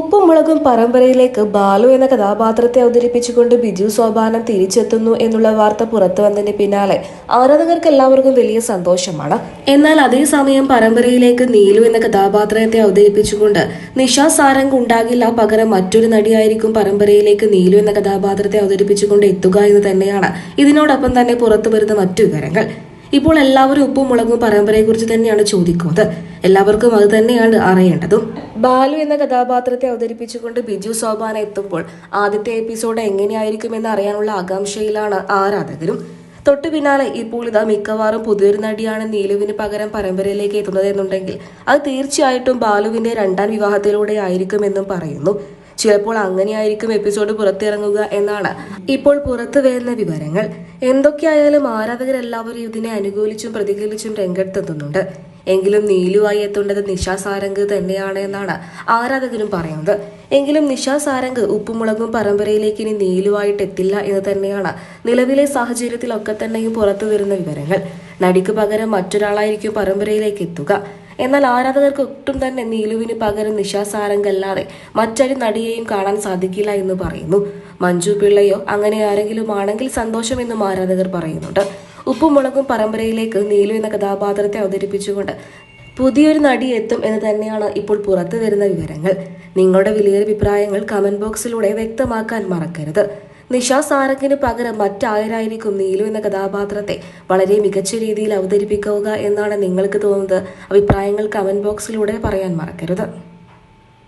ഉപ്പും മുളകും പരമ്പരയിലേക്ക് ബാലു എന്ന കഥാപാത്രത്തെ അവതരിപ്പിച്ചുകൊണ്ട് ബിജു സോപാനം തിരിച്ചെത്തുന്നു എന്നുള്ള വാർത്ത പുറത്തു വന്നതിന് പിന്നാലെ ആരാധകർക്ക് എല്ലാവർക്കും വലിയ സന്തോഷമാണ്. എന്നാൽ അതേസമയം പരമ്പരയിലേക്ക് നീലു എന്ന കഥാപാത്രത്തെ അവതരിപ്പിച്ചുകൊണ്ട് നിഷാ സാരംഗ് ഉണ്ടാകില്ല പകരം മറ്റൊരു നടിയായിരിക്കും പരമ്പരയിലേക്ക് നീലു എന്ന കഥാപാത്രത്തെ അവതരിപ്പിച്ചുകൊണ്ട് എത്തുക എന്ന് തന്നെയാണ്. ഇതിനോടൊപ്പം തന്നെ പുറത്തു വരുന്ന മറ്റു വിവരങ്ങൾ. ഇപ്പോൾ എല്ലാവരും ഉപ്പും മുളകും പരമ്പരയെക്കുറിച്ച് തന്നെയാണ് ചോദിക്കുന്നത്. എല്ലാവർക്കും അത് തന്നെയാണ് അറിയേണ്ടതും. ബാലു എന്ന കഥാപാത്രത്തെ അവതരിപ്പിച്ചുകൊണ്ട് ബിജു സോപാന എത്തുമ്പോൾ ആദ്യത്തെ എപ്പിസോഡ് എങ്ങനെയായിരിക്കും എന്ന് അറിയാനുള്ള ആകാംക്ഷയിലാണ് ആരാധകരും. തൊട്ടു പിന്നാലെ ഇപ്പോൾ ഇതാ മിക്കവാറും പുതിയൊരു നടിയാണ് നീലുവിന് പകരം പരമ്പരയിലേക്ക് എത്തുന്നത് എന്നുണ്ടെങ്കിൽ അത് തീർച്ചയായിട്ടും ബാലുവിന്റെ രണ്ടാം വിവാഹത്തിലൂടെ ആയിരിക്കുമെന്നും പറയുന്നു. ചിലപ്പോൾ അങ്ങനെയായിരിക്കും എപ്പിസോഡ് പുറത്തിറങ്ങുക എന്നാണ്. ഇപ്പോൾ പുറത്തു വരുന്ന വിവരങ്ങൾ. എന്തൊക്കെയായാലും ആരാധകരെല്ലാവരും ഇതിനെ അനുകൂലിച്ചും പ്രതികൂലിച്ചും രംഗത്തെത്തുന്നുണ്ട്. എങ്കിലും നീലുവായി എത്തേണ്ടത് നിഷ സാരംഗ് തന്നെയാണ് എന്നാണ് ആരാധകരും പറയുന്നത്. എങ്കിലും നിഷ സാരംഗ് ഉപ്പുമുളകും പരമ്പരയിലേക്ക് ഇനി നീലുവായിട്ട് എത്തില്ല എന്ന് തന്നെയാണ് നിലവിലെ സാഹചര്യത്തിലൊക്കെ തന്നെയും പുറത്തു വരുന്ന വിവരങ്ങൾ. നടിക്ക് പകരം മറ്റൊരാളായിരിക്കും പരമ്പരയിലേക്ക് എത്തുക. എന്നാൽ ആരാധകർക്ക് ഒട്ടും തന്നെ നീലുവിന് പകരം സാരംഗ് മറ്റൊരു നടിയെയും കാണാൻ സാധിക്കില്ല എന്ന് പറയുന്നു. മഞ്ജു പിള്ളയോ അങ്ങനെ ആരെങ്കിലും ആണെങ്കിൽ സന്തോഷമെന്നും ആരാധകർ പറയുന്നുണ്ട്. ഉപ്പും മുളകും പരമ്പരയിലേക്ക് നീലു എന്ന കഥാപാത്രത്തെ അവതരിപ്പിച്ചുകൊണ്ട് പുതിയൊരു നടി എത്തും എന്ന് തന്നെയാണ് ഇപ്പോൾ പുറത്തു വരുന്ന വിവരങ്ങൾ. നിങ്ങളുടെ വിലയേറിയ അഭിപ്രായങ്ങൾ കമന്റ് ബോക്സിലൂടെ വ്യക്തമാക്കാൻ മറക്കരുത്. നിഷ സാരംഗിന് പകരം മറ്റാരായിരിക്കും നീലു എന്ന കഥാപാത്രത്തെ വളരെ മികച്ച രീതിയിൽ അവതരിപ്പിക്കുക എന്നാണ് നിങ്ങൾക്ക് തോന്നുന്നത്? അഭിപ്രായങ്ങൾ കമന്റ് ബോക്സിലൂടെ പറയാൻ മറക്കരുത്.